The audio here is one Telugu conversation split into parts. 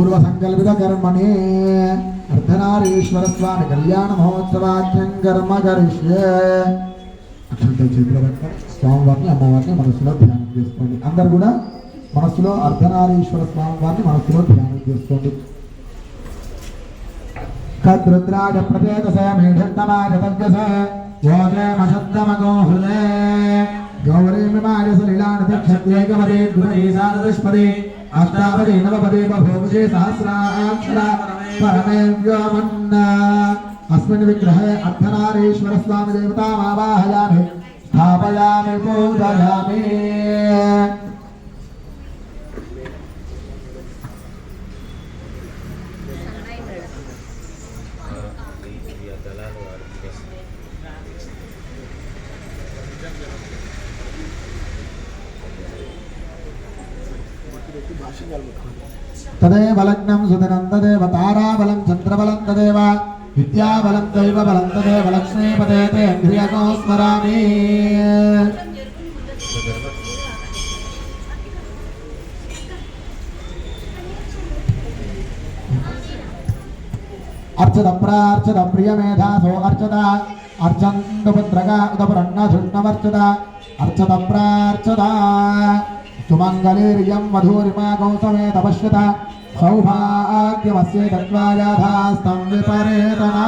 పూర్వ సంకల్పిత కర్మణి అర్ధనారీశ్వర స్వామి కళ్యాణ మహోత్సవాఖ్యం కర్మ కరిష్యే అక్షంతల చేతిలో స్వామివారిని అమ్మవారిని మనసులో ధ్యానం చేసుకోండి. అందరు కూడా మనసులో అర్ధనారీశ్వర స్వామివారిని మనసులో ధ్యానం చేసుకోండి. కద్రుద్రాజ ప్రచేతసే మేఢట్టమాజ తజ్జస యోగే మషద్దమగో హృదే గౌరీ విమాజ సలిలానతి క్షత్యేకమదే గుణీ సాదృష్పదే అష్టాపదే నవపదే బభూజే సహస్రాక్షర పరమే వ్యోమన్న అస్మిన్ విగ్రహే అర్ధనారీశ్వర స్వామి దేవతామావాహయామి స్థాపయామి పూజయామి తదేవ లగ్నం సుదినం తదేవ తారాబలం చంద్రబలం తదేవ విద్యాబలం దైవ బలం తదేవ లక్ష్మీపదే తే ఇంద్రియకో స్మరామి అర్చత ప్రార్చత ప్రియమేధాసో అర్చత అర్చంతుపుత్రగా ఉదపురన్న ధృష్ణవర్చత అర్చత ప్రార్చత సుమంగళీర్యం మధురిమా గౌతమే తపశ్యత సౌభాగ్యమస్య తత్వాయాధాస్తం విపరేతనా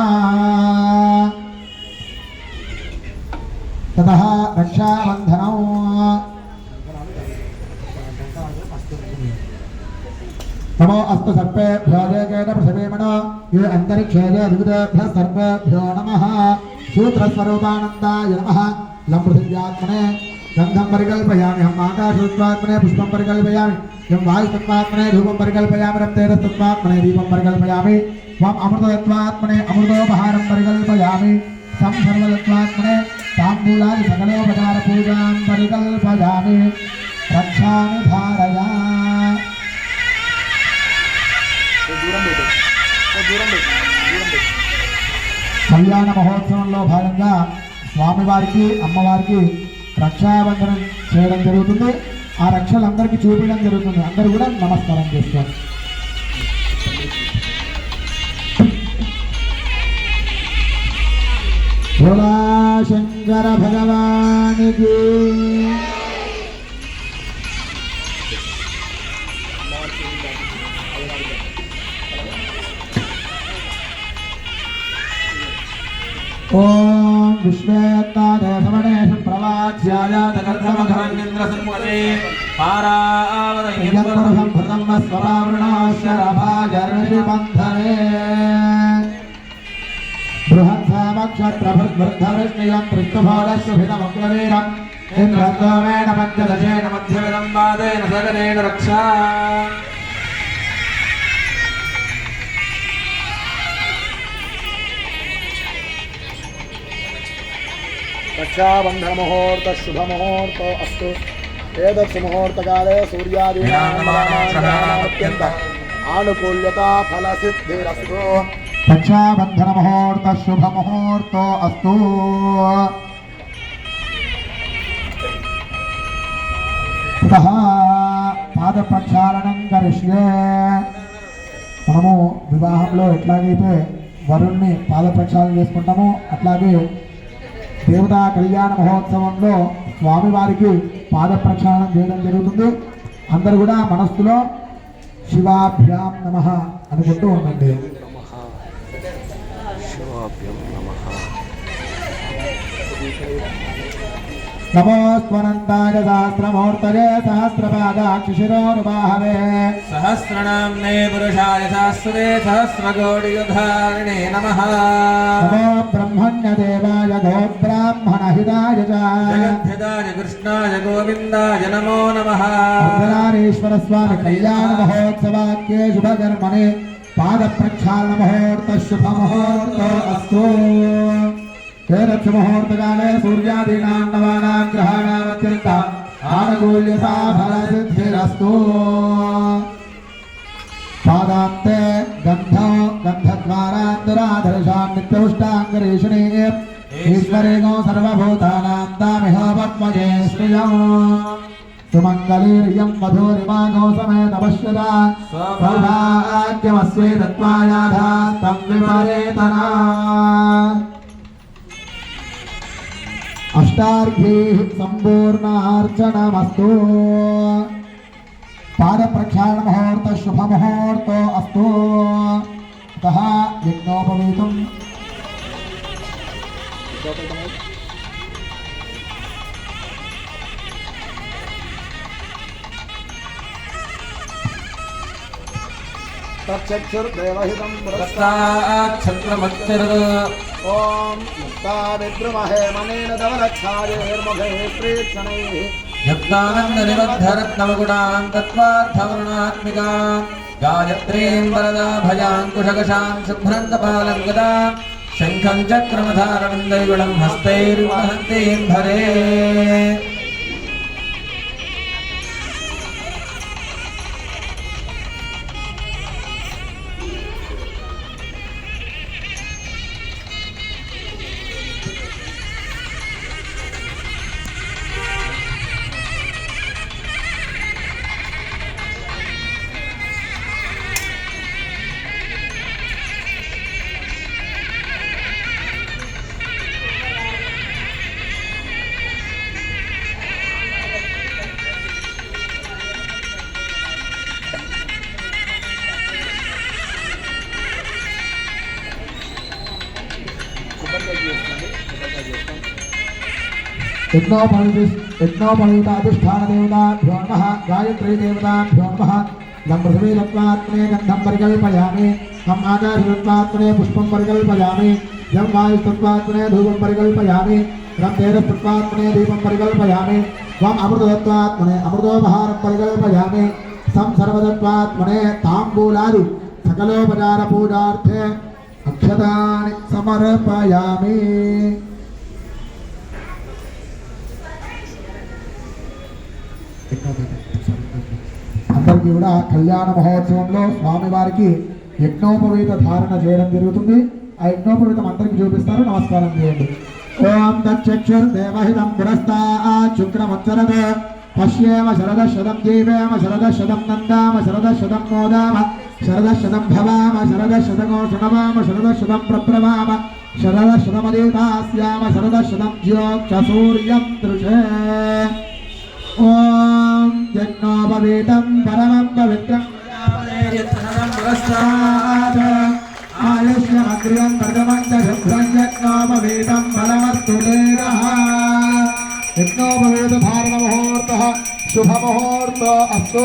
తతః రక్షాబంధనం నమో అస్తు సర్పేభ్యో జయకేన పృథివీమణో ఏ అంతరిక్షే దిగుదేభ్య సర్పేభ్యో నమ సూత్రస్వరూపానందాయ నమ లం పృథివ్యాత్మనే గంధం పరికల్పయామి హం ఆకాశోత్వాత్మనే పుష్పం పరికల్పయామి యం వాయుస్తత్వాత్మనే ధూపం పరికల్పయామి రం తేజస్తత్వాత్మనే దీపం పరికల్పయామి త్వం అమృతత్వాత్మనే అమృతోపహారం పరికల్పయామి సం సర్వతత్వాత్మనే తాంబూలాది సకలోపచార పూజాం పరికల్పయామి రక్షామి ధారయా దూరం పెట్టు దూరం పెట్టు దూరం పెట్టు కళ్యాణ మహోత్సవంలో భాగంగా స్వామివారికి అమ్మవారికి రక్షాబంధనం చేయడం జరుగుతుంది. ఆ రక్షలు అందరికీ చూపించడం జరుగుతుంది. అందరూ కూడా నమస్కారం చేస్తారు భోలా శంకర భగవానికి ఓం విశ్వేత్తాదేశమణేషు ప్రవాచ్యాయాతకర్తమఘవన్నింద్రసన్ముఖే పారావరయ్యం భృతం స్వరావృణాశరభాజర్షిబంధనే బృహత్సామక్షత్రభృద్వృద్ధవిష్ణుయం త్రిత్వభోగశుభితమగ్రవీరం ఇంద్రత్వమేణ పంచదశేన మధ్యమిదం సగరేణ రక్షా ఫల సిద్ధిరస్తు రక్షాబంధన ముహూర్త శుభ ముహూర్తో అస్తు తతః పాద ప్రక్షాళనం కరిష్యే మనము వివాహంలో ఎట్లాగైతే వరుణ్ణి పాద ప్రక్షాళన చేసుకుంటామో అట్లాగే దేవతా కళ్యాణ మహోత్సవంలో స్వామివారికి పాద ప్రక్షాళన చేయడం జరుగుతుంది. అందరు కూడా మనస్సులో శివాభ్యాం నమ అనుకుంటూ ఉండండి. नमोस्वनन्ताय सहस्रमूर्तये सहस्रपादाक्षिशिरोरुबाहवे सहस्रनाम्ने पुरुषाय शास्त्रे सहस्रकोटियुधारिणे नमः नमो ब्रह्मण्यदेवाय गोब्राह्मणहिताय च जगद्धिताय कृष्णाय गोविन्दाय नमो नमः स्वामी कल्याणमहोत्सवाख्ये शुभकर्मणे पादप्रक्षालनमहोत्तशुभमहोत्त अस्तु ക്ഷേരക്ഷുമുഹൂർത്തകാലേ സൂര്യാദീനാം നവാനാം ഗ്രഹാണാമത്യന്ത ആനകൂല്യസാഫലസിദ്ധിരസ്തു പാദാന്തേ ഗന്ധ ഗന്ധദ്വാരാന്തരാധർഷാം നിത്യപുഷ്ടാംഗരീഷിണേ ईश्वरे गौ सर्वभूतानां तामिह पद्मजे श्रियम् सुमङ्गलीर्यं मधुरिमा गौ समे तपश्यदा सौभाग्यमस्ये दत्त्वायाधा तं विपरेतना अष्टाचनमस्तु पाद प्रख्याण मुहूर्त शुभ मुहूर्त अस्तु। अतः यज्ञोपवीतम्। तच्चक्षुर्देवहितं तस्ताच्छत्रमक्षरद ॐ मुक्ता विद्रुमहे मनेन धवलच्छायैर्मुखे प्रेक्षणैः युक्तानन्दनिबद्धरत्नमगुणान् तत्त्वार्थवर्णात्मिकाम् गायत्रीं वरदाभयाङ्कुशकशां शुभ्रं कपालं गदा शङ्खं चक्रमधारणं दैवणं हस्तैर्वहन्तीं भरे యజ్ఞోపవీత యజ్ఞోపవీతాధిష్టాన గాయత్రీ దేవతాభ్యో నమః. లం పృథివీతత్వాత్మనే గంధం పరికల్పయామి. తం ఆకాశతత్వాత్మనే పుష్పం పరికల్పయామి. యం వాయుస్తత్వాత్మనే ధూపం పరికల్పయామి. రం తేజస్తత్వాత్మనే దీపం పరికల్పయామి. త్వం అమృతత్వాత్మనే అమృతోపహారం పరికల్పయామి. సం సర్వతత్వాత్మనే తాంబూలాది సకలోపచార పూజార్థే అక్షతాని సమర్పయామి. వారికి కూడా కళ్యాణ మహోత్సవంలో స్వామివారికి యజ్ఞోపవీత ధారణ చేయడం జరుగుతుంది. ఆ యజ్ఞోపవీతం అందరికి చూపిస్తారు. నమస్కారం చేయండి. ఓం దక్షుర్ దేవహితం పురస్తా శుక్రమచ్చరద. పశ్యేమ శరద శతం జీవేమ శరద శతం నందామ శరద శతం మోదామ శరద శతం భవామ శరద శతమో శృణవామ శరద శతం ప్రప్రవామ శరద శతమదేతాస్యామ శరద శతం జ్యోక్షసూర్యం దృశే. ఓం యజ్ఞోపవీతం పరమం పవిత్రం పురస్సాద్ ఆయుష్యమగ్ర్యం ప్రథమంచ శుభ్రం యజ్ఞోపవీతం బలమస్తు యజ్ఞోపవీత ధారణ ముహూర్త శుభ ముహూర్త అస్తు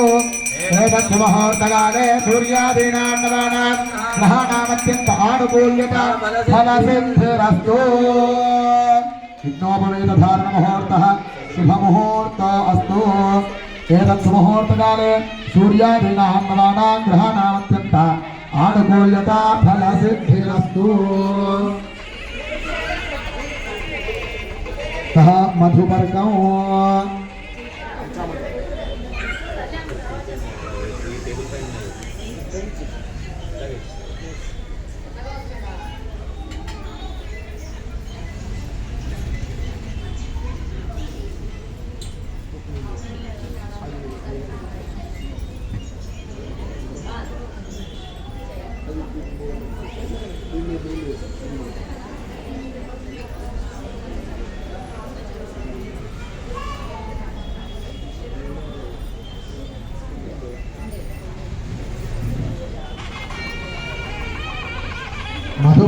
ఏతత్ ముహూర్తకాలే సూర్యాదీనాం నవానాం గ్రహాణామత్యంత ఆనుకూల్యత ఫలసిద్ధిరస్తు విఘ్నోపవేద ధారణ ముహూర్త శుభ ముహూర్త అస్తు एतत्समहोत्तकाले सूर्यादीनां बलानां ग्रहाणामत्यन्त आनुकूल्यता फलसिद्धिरस्तु। सः मधुपर्कौ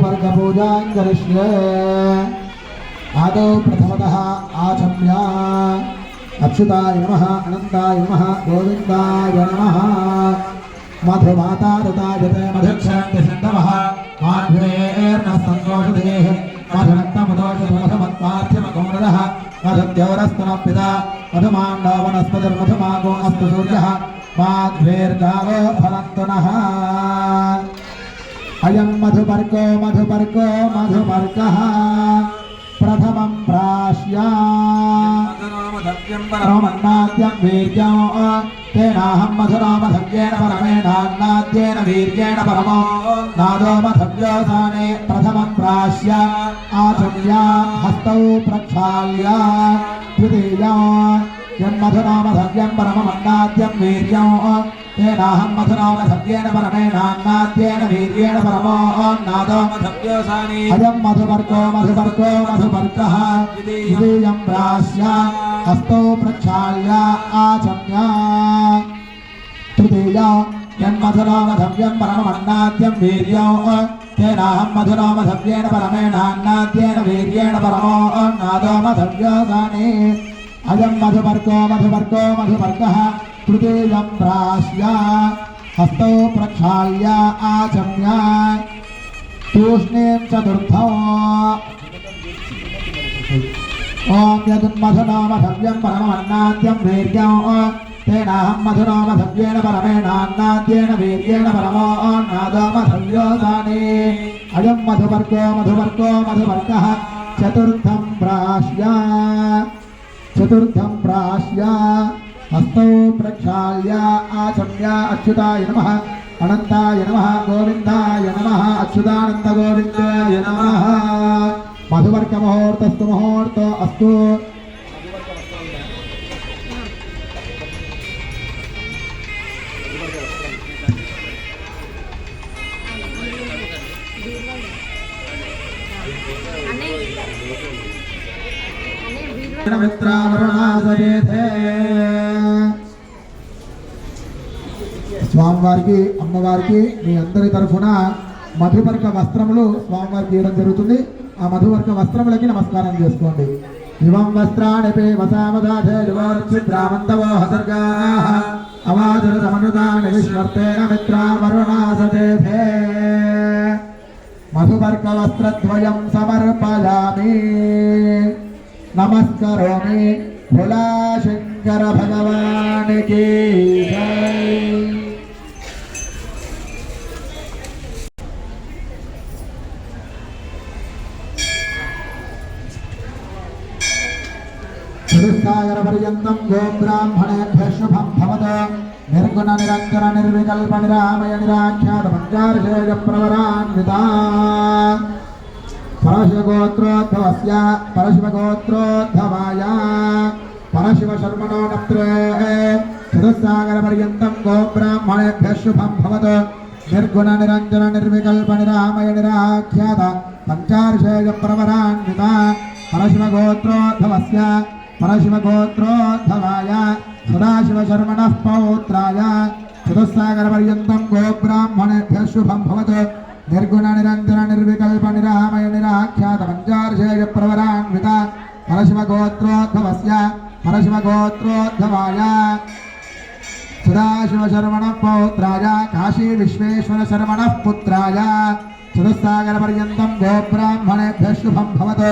वर्गपूजां करिष्ये आदौ प्रथमतः आचम्या। अक्षुताय नमः, अनन्ताय नमः, गोविन्दाय नमः। मधुमाता दतायते मधुक्षरन्तः माध्वेर्न सन्तोषधेः मधुनक्तमदोषमधुमत्पार्थिमकोमलः मधुद्यौरस्तनपिता मधुमाण्डो वनस्पतिर्मधुमागो अस्तु सूर्यः। माध्वेर्गावो అయం మధుపర్కో మధుపర్కో మధుపర్కః ప్రథమం ప్రాశ్యా పరమన్నాద్యం వీర్యం తేనాహం మధురామధవ్యేన పరమేణాన్నాద్యేన వీర్యేణ పరమో నాదో మధవ్యోసానే ప్రథమం ప్రాశ్య ఆచమ్య హస్తౌ ప్రక్షాళ్య ద్వితీయ यन्मधुनामधव्यं परममन्नाद्यं वीर्यं तेनाहं मधुनामधव्येन परमेणान्नाद्येन वीर्येण परमोन्नादो मधव्योसानि अयं मधुवर्गो मधुवर्गो मधुवर्गः द्वितीयं प्रास्य हस्तौ प्रक्षाल्य आचम्य तृतीय यन्मधुनामधव्यं परममन्नाद्यं वीर्यं तेनाहं मधुनामधव्येन परमेणान्नाद्येन वीर्येण परमो अन्नादो अयं मधुवर्गो मधुवर्गो मधुवर्गः तृतीयं प्रास्य हस्तौ प्रक्षाल्य, आचम्य, तूष्णीं चतुर्थो। ॐ यदुन्मधुनामधव्यं परममन्नाद्यं वीर्यं, तेनाहं मधुनामधव्येन परमेणान्नाद्येन वीर्येण परमो अन्नादमधव्योदाने अयं मधुवर्गो मधुवर्गो मधुवर्गः चतुर्थं प्राश्य। చతుర్థం ప్రాశ్య హస్తౌ ప్రక్షాళ్య ఆచమ్య అచ్యుతాయ నమ అనంతాయ నమ గోవిందాయ నమ అచ్యుతానంద గోవిందాయ నమ మధువర్గ ముహూర్తస్తు ముహూర్తో అస్తు మిత్రావరుణాసయేతే స్వామివారికి అమ్మవారికి మీ అందరి తరఫున మధువర్గ వస్త్రములు స్వామివారికి ఇవ్వడం జరుగుతుంది. ఆ మధువర్గ వస్త్రములకి నమస్కారం చేసుకోండి. ఇవం వస్త్రాణి పే వసామదాధేలువార్చిద్రామంతవో హసర్గా. అవాదుర సమనుదాని విశ్వర్తేన మిత్రావరుణాసయేతే మధువర్గ వస్త్రద్వయం సమర్పయామి. నమస్కరోమి భోలా భగవానికి జై పర్యంతం గోబ్రాహ్మణేభ్య శుభం భవత నిర్గుణ నిరంజన నిర్వికల్ప నిరామయ నిరాఖ్యాత పంచార్షేయ ప్రవరాన్విత పరశివగోత్రోద్భవస్య పరశివగోత్రోద్భవాయ పరశివశర్మణో నత్రే చతుస్సాగరపర్యంతం గోబ్రాహ్మణేభ్య శుభం భవత నిర్గుణ నిరంజన నిర్వికల్ప నిరామయ నిరాఖ్యాత పంచార్షేయ ప్రవరాన్విత పరశివగోత్రోద్భవస్య పరశివగోత్రోద్భవాయ సదాశివశర్మణः పౌత్రాయ చతుస్సాగరపర్యంతం గోబ్రాహ్మణేభ్య శుభం భవతు నిర్గుణ నిరంజన నిర్వికల్ప నిరామయ నిరాఖ్యాత పంచార్షేయ ప్రవరాన్విత పరశివగోత్రోద్భవస్య పరశివగోత్రోద్భవాయ సదాశివశర్మణ పౌత్రాయ కాశీ విశ్వేశ్వర శరవణ పుత్రాయ చతుస్సాగర పర్యంతం గోబ్రాహ్మణేభ్య శుభం భవతు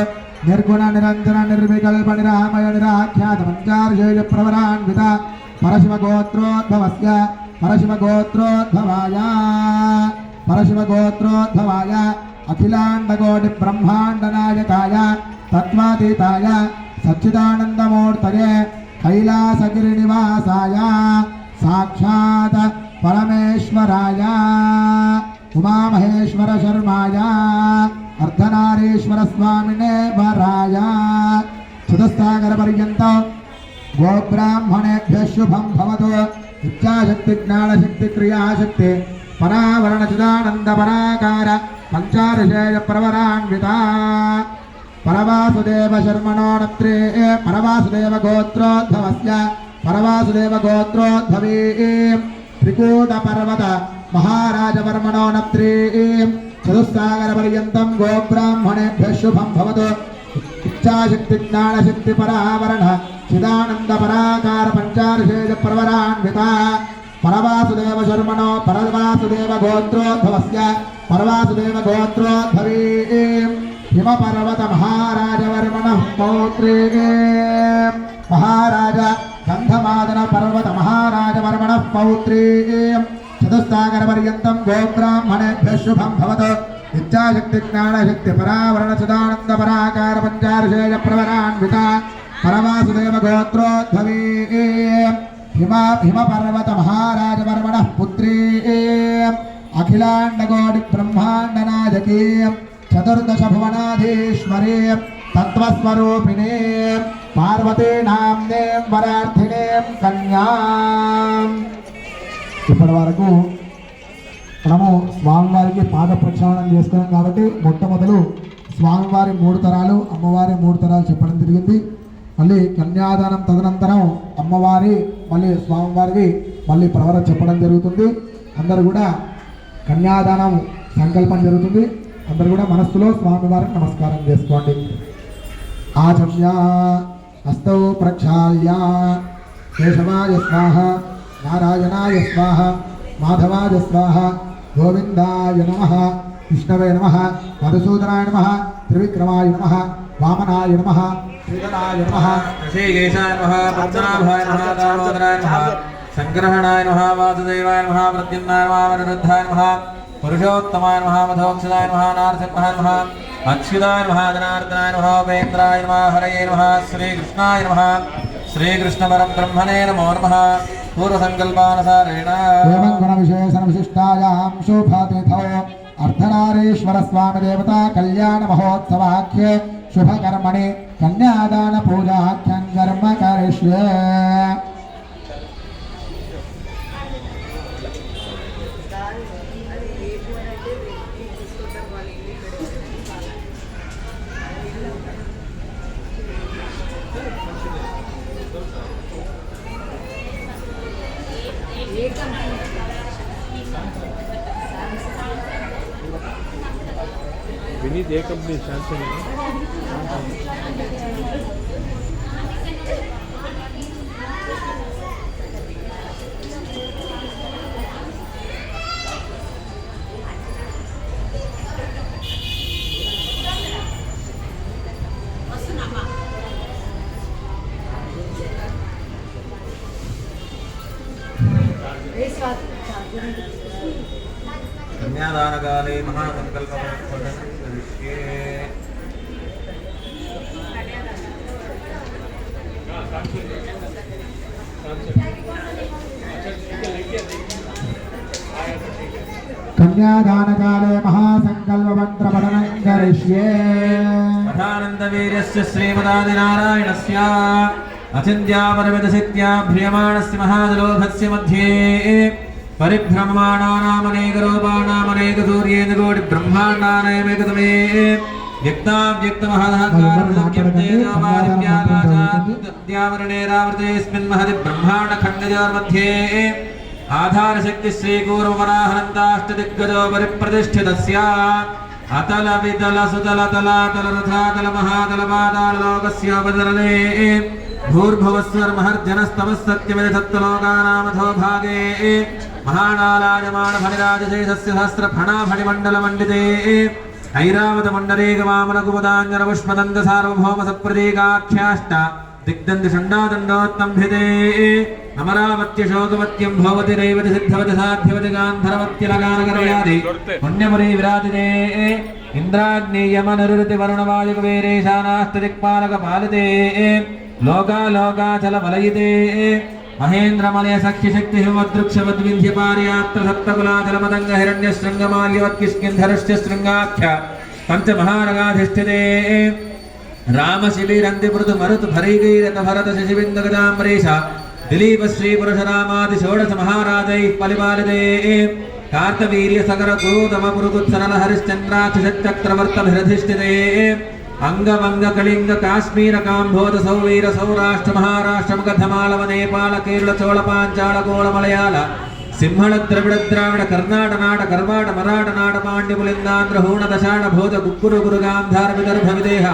నిర్గుణ నిరంజన నిర్వికల్ప నిరామయ నిరాఖ్యాత పంచార్షేయ ప్రవరాన్విత పరశివగోత్రోద్భవస్య పరశివగోత్రోద్భవాయ పరశివగోత్రోద్భవాయ అఖిలాండకోటి బ్రహ్మాండ నాయకాయ తత్వాతీతాయ సచ్చిదానందమూర్తయే కైలాసగిరి నివాసాయ సాక్షాత్ పరమేశ్వరాయ ఉమామహేశ్వర శర్మాయ అర్ధనారీశ్వర స్వామినే వరాయ చతుస్సాగర పర్యంతం పరావరణ చిదానంద పరాకార పంచారిషేయ ప్రవరాన్విత పరవాసుదేవ శర్మణోణత్రే పరవాసుదేవ గోత్రోద్భవస్య పరవాసుదేవ గోత్రోద్భవీ త్రికూట పర్వత మహారాజవర్మణో నత్రీ చతుస్సాగర పర్యంతం గోబ్రాహ్మణేభ్య శుభం భవతు ఇచ్చాశక్తి జ్ఞానశక్తి పరావరణ చిదానంద పరాకార పంచారిషేయ ప్రవరాన్విత పరవాసుదేవ శర్మణో పరవాసుదేవ గోత్రోద్భవస్య పరవాసుదేవ గోత్రోద్భవీ హిమ పర్వత మహారాజవర్మణ పౌత్రీ మహారాజ గంధమాదన పర్వత మహారాజవర్మణ పౌత్రీ చతుస్సాగర పర్యంతం గోబ్రాహ్మణేభ్య శుభం భవతు. ఇచ్ఛాశక్తి జ్ఞానశక్తి పరావరణ సదానంద పరాకార పంచారుషేయ ప్రవరాన్విత. పరవాసుదేవ గోత్రోద్భవీ హిమ హిమపర్వత మహారాజవర్మణ పుత్రీ అఖిలాండగోడి బ్రహ్మాండ నాయకీ చతుర్దశ భువనాధీశ్వరీ తత్వస్వరూపిణే పార్వతీ నామ్నే వరార్థినే కన్యాం ఇప్పటి వరకు మనము స్వామివారికి పాద ప్రక్షాళనం చేసుకున్నాం కాబట్టి మొట్టమొదలు స్వామివారి మూడు తరాలు అమ్మవారి మూడు తరాలు చెప్పడం జరిగింది. మళ్ళీ కన్యాదానం తదనంతరం అమ్మవారి మళ్ళీ స్వామివారికి మళ్ళీ ప్రవర చెప్పడం జరుగుతుంది. అందరూ కూడా కన్యాదానం సంకల్పం జరుగుతుంది. అందరు కూడా మనస్సులో స్వామివారికి నమస్కారం చేసుకోండి. ఆచమ్య హస్తౌ ప్రక్షాళ్య కేశవాయ స్వాహ నారాయణాయ స్వాహ మాధవాయ స్వాహ గోవిందాయ నమ విష్ణవే నమ మధుసూదనాయ నమ త్రివిక్రమాయ నమ వామనాయ నమ శ్రీధరాయ నమ శ్రీకేశాయ నమః పద్మనాభాయ నమః దామోదరాయ నమః సంగ్రహణాయ నమః వాసుదేవాయ నమః ప్రద్యుమ్నాయ నమః వరరుద్ధాయ నమః పురుషోత్తమాయ నమః మధోక్షదాయ నమః నారసింహాయ నమః అచ్యుతాయ నమః జనార్దనాయ నమః ఉపేంద్రాయ నమః హరయే నమః శ్రీకృష్ణాయ నమః శ్రీకృష్ణవరం బ్రహ్మణే నమో నమః పూర్వసంకల్పానుసారేణ ఏవం గుణ విశేషణ విశిష్టాయాం శోభాతిథౌ అర్ధనారీశ్వర స్వామి దేవత కళ్యాణ మహోత్సవాఖ్యే శుభకర్మణి కన్యాదాన పూజాఖ్యం కర్మ కరిష్యే. మీది ఏ కంపెనీ శాంసంగ్ కన్యాదానకాలే మహాసంకల్పమంత్రపఠనం కరిష్యే పఠానందవీర్యస్య శ్రీమదాదినారాయణస్య అచింత్యాపరమితశక్త్యా భ్రియమాణస్య మహాదలోభస్య మధ్యే పరిభ్రమమాణానామనేకరూపాణామనేక సూర్యేంద్రకోటి బ్రహ్మాండానయమేకతమే व्यक्ताव्यक्तमहदावर्णे रावृतेऽस्मिन् महति ब्रह्माण्डखण्डयोर्मध्ये आधारशक्ति श्रीगौरवराहनन्ताष्टदिग्गजो परिप्रतिष्ठितस्य अतलविदलसुतलतलातलरथातलमहातलपादालोकस्योपतरणे भूर्भुवस्वर्महर्जनस्तमस्सत्यमिदत्तलोकानामथो भागे महाणालायमाणफणिराजशेषस्य सहस्रफणाफणिमण्डलमण्डिते ఐరావతమండలే గమామనకుముదాంగనపుష్పదంద సార్వభౌమ సప్రతీకాఖ్యాష్ట దిగ్దంది షండాదండోత్తంభిదే అమరావత్యశోకవత్యం భవతి రైవతి సిద్ధవతి సాధ్యవతి గాంధరవత్యలగానగరయాది పుణ్యముని విరాజిదే ఇంద్రాగ్నేయమనరుతి వరుణవాయుగవేరేశానాష్టదిక్పాలక పాలితే లోకాలోకాచల వలయితే మహేంద్రమలయ సఖ్య శక్తి హిమదృక్షవద్వింధ్య పార్యాత్ర సప్తకులాచల మదంగ హిరణ్య శృంగమాల్యవత్ కిష్కింధరుష్య శృంగాఖ్య పంచమహారగాధిష్ఠితే. రామశిబిరంది మృదు మరుతు భరైగైరత భరత శశిబింద దిలీప శ్రీ పరశురామాది షోడశ మహారాజై పరిపాలితే. కార్తవీర్య సగర క్రోధమ పురుగుత్సరల హరిశ్చంద్రాక్ష చక్రవర్తభిరధిష్ఠితే అంగవంగ కళింగ కాశ్మీర కాంభోజ సౌవీర సౌరాష్ట్ర మహారాష్ట్ర గధమాళవ నేపాల కేరళ చోళ పాంచాళ గోళ మలయాళ సింహళ ద్రవిడ ద్రావిడ కర్ణాట నాట కర్వాట మరాఠ నాట పాండ్య పులిందాంధ్ర హూణ దశాణ భోజ గుక్కురు గురు గాంధార విదర్భ విదేహ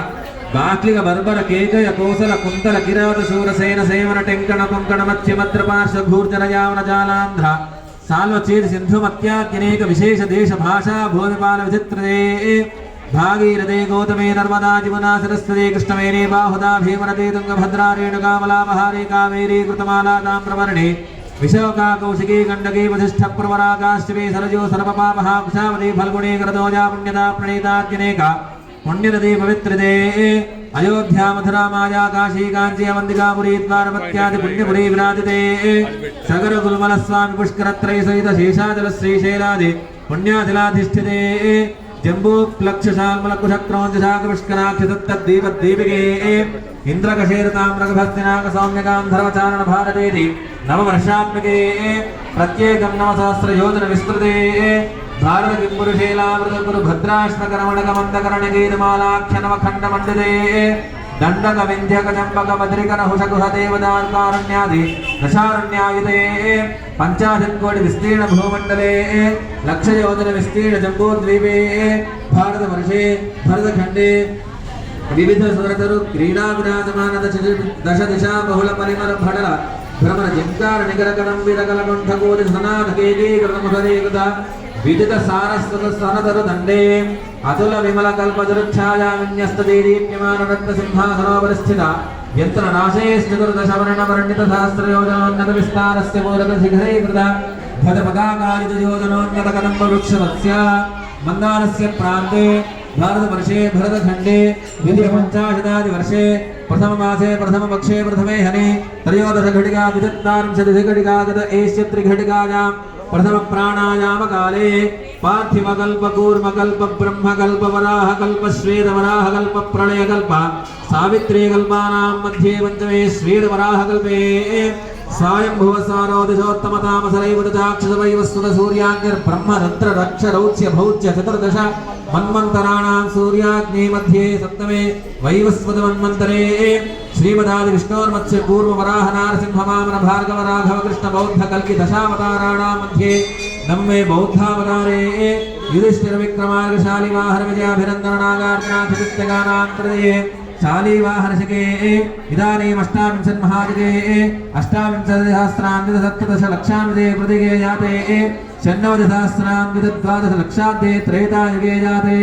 బాక్లిగ బర్బర కేకయ కోసల కుంతల కిరాత శూరసేన సేవన టెంకణ కొంకణ మత్స్యమద్ర పార్శ్వ భూర్జన యావన జాలాంధ్ర సాల్వ సాల్వచేతి సింధుమత్యాగ్నేక విశేష దేశ భాషా భోజపాల విచిత్రదే భాగీరథే గౌతమే నర్మదా జమునా సరస్వతి కృష్ణవేణి బాహుదా భీమనదే తుంగభద్రా రేణుకామలా మహారే కావేరీ కృతమాలా తామ్రవర్ణే విశోకా కౌశికీ గండకీ వశిష్ఠ ప్రవరాకాశ్వే సరజో సర్వపాపహా కుశావతి ఫల్గుణే కరదోజా పుణ్యదా ప్రణీతాగ్నేక పుణ్యనది పవిత్రదే అయోధ్యా మథురా మాయా కాశీ కాంచీ అవంతికాపురీ ద్వారమత్యాది పుణ్యపురీ విరాజితే సగర గుల్మల స్వామి పుష్కరత్రయ సహిత శేషాచల శ్రీశైలాది పుణ్యాశిలాధిష్ఠితే जम्बूप्लक्षशाल्मलकुशक्राञ्चशाकविष्कराक्षितत्तद्दीपद्दीपिके इन्द्रकशेरतां रघुभस्तिनाक सौम्यकां धर्मचारण भारतेति नववर्षात्मके प्रत्येकं नवसहस्रयोजन विस्तृते भारत किम्पुरुशेलामृतगुरु भद्राश्मकरमणकमन्दकरणगीतमालाख्यनवखण्डमण्डिते దండక వింధ్యక చంపక బద్రికర నహుషగుహ దేవదార్కారణ్యాది దశారణ్యాయుతే పంచాశత్ కోటి విస్తీర్ణ భూమండలే లక్ష యోజన విస్తీర్ణ జంబూద్వీపే భారత వర్షే భరతఖండే వివిధ సురతరు క్రీడా విరాజమాన దశ దశ దిశా బహుళ పరిమళ భడల భ్రమణ జంకార నిగర కరం విరగల కంఠ సనాథ కేకీకృత ముఖరేకృత విదిత సారస్వత సనతరు దండే అతుల విమల కల్పదృచ్ఛాయా విన్యస్త దేదీప్యమాన రత్న సింహాసనోపరిస్థిత యంత్ర నాశే స్థితుర్దశ వర్ణ వర్ణిత సహస్ర యోజనోన్నత విస్తారస్య మూలక శిఖరీకృత భద యోజనోన్నత కదంబ వృక్షవత్స్య మందారస్య ప్రాంతే భారతవర్షే భరతఖండే ద్వితీయ పంచాశదాది వర్షే ప్రథమ మాసే ప్రథమే హనే త్రయోదశ ఘటికా విదత్తారింశది ఘటికాగత ఏష్య త్రిఘటికాయాం ప్రథమ ప్రాణాయామ కాలే పార్థివ కల్ప కూర్మ కల్ప బ్రహ్మ కల్ప వరాహ కల్ప శ్వేత వరాహ కల్ప ప్రళయ కల్ప సావిత్రీ కల్పానాం మధ్యే పంచమే శ్వేత వరాహ కల్పే స్వయంభువ సారో దిశోత్తమతామసరైవదాక్షసవైవస్వత సూర్యాగ్నిర్బ్రహ్మ రుద్ర రక్ష రౌచ్య భౌచ్య చతుర్దశ मन्मन्तराणां सूर्याग्ने मध्ये सप्तमे वैवस्वतमन्मन्तरे श्रीमदादिविष्णोर्मत्स्यपूर्ववराहनारसिंहवामनभार्गवराघवकृष्णबौद्धकल्किदशावताराणां मध्ये नम्मे बौद्धावतारे युधिष्ठिरविक्रमार्गशालिवाहरविजयाभिनन्दनागार्णाथिवित्यगानां कृते शालीवाहर्षिके इदानीमष्टाविंशन्महादिके, अष्टाविंशतिसहस्रान्वितसप्तदशलक्षान्विते कृतिके जाते, षण्णवतिसहस्रान्वितद्वादशलक्षाब्दे त्रैतायुगे जाते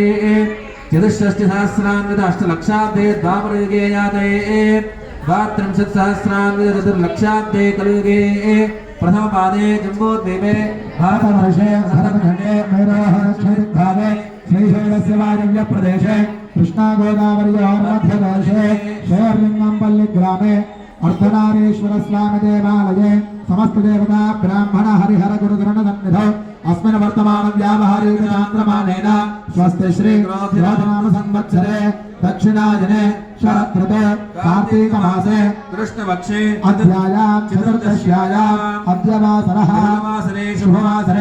द्वापरयुगे जाते द्वात्रिंशत्सहस्रान्वित कलियुगे, प्रथमपादे जम्बोद्वीपे, भारतवर्षे, भारतखण्डे मैराः श्रीशैलस्य वायव्यप्रदेशे కృష్ణా గోదావరి మధ్యదేశే శేర్లింగంపల్లి గ్రామే అర్ధనారీశ్వర స్వామి దేవాలయే. సమస్త దేవతా బ్రాహ్మణ హరిహర గురుగరణ సన్నిధ. అస్మిన్ వర్తమానం వ్యావహారీక చాంద్రమానేన స్వస్తి శ్రీ నామ సంవత్సరే. దక్షిణాయనే శరత్రుతే కార్తీక మాసే కృష్ణపక్షే అధ్యాయా చతుర్దశ్యాయా. అద్యవాసర శుభవాసరే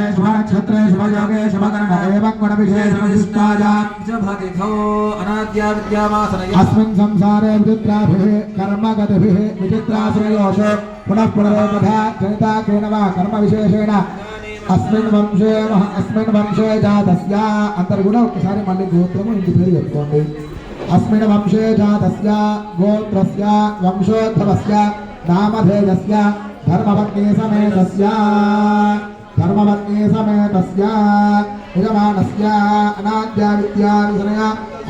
शुभयोगे शुभकर्ण एवं गुणविशेषविशिष्टायां शुभतिथौ अनाद्या विद्यावासनय अस्मिन् संसारे विचित्राभिः कर्मगतिभिः विचित्राश्रयोष पुनः पुनरेकधा जनिता केन वा कर्मविशेषेण అస్మిన్ వంశే మహ- అస్మిన్ వంశే జాతస్య అందరు కూడా ఒకసారి మళ్ళీ గోత్రము ఇంటి పేరు చెప్పుకోండి అస్మిన్ వంశే జాతస్య గోత్రస్య వంశోద్భవస్య నామధేయస్య ధర్మపత్ని సమేతస్య ధర్మపత్ని సమేతస్య యజమానస్య అనాద్య విద్యా విసరయ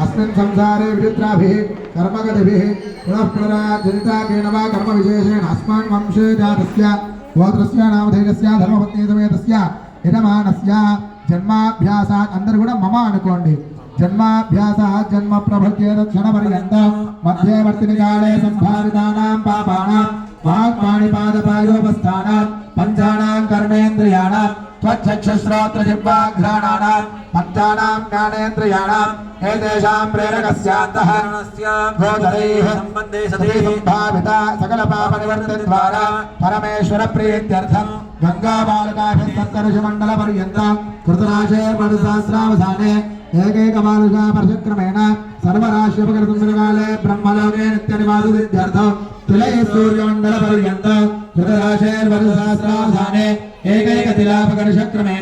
అస్మిన్ సంసారే విచిత్రాభిः कर्मगतिभिः पुनः पुनराजनिताकेन वा कर्मविशेषेण अस्मान् वंशे जातस्य గోత్రస్య నామధేయస్య ధర్మపత్ని సమేతస్య యజమానస్య జన్మాభ్యాసాత్ అందరు కూడా మమ అనుకోండి జన్మాభ్యాసాత్ జన్మ ప్రభృత్యేత క్షణ పర్యంత మధ్యవర్తిని కాలే సంభావితానాం పాపానాం వాక్పాణిపాదపాయోపస్థానాం పంచానాం కర్మేంద్రియాణాం त्वच्चक्षुश्रोत्रजिह्वाघ्राणानां पञ्चानां ज्ञानेन्द्रियाणाम् एतेषां प्रेरकस्यान्तः गोचरैः सम्बन्धे सती सति सम्भाविता सकलपापनिवर्तनद्वारा परमेश्वरप्रीत्यर्थं गङ्गाबालकाभिस्तर्षमण्डलपर्यन्तं कृतराशे ఏకైకమానుషాపర్శక్రమేణ సర్వరాశ్యపకృతంగాలే బ్రహ్మలోకే నిత్యనివాసుసిద్ధ్యర్థం. తులై సూర్యమండల పర్యంత కృతరాశైర్వరసహస్రాధానే ఏకైక తిలాపకర్షక్రమేణ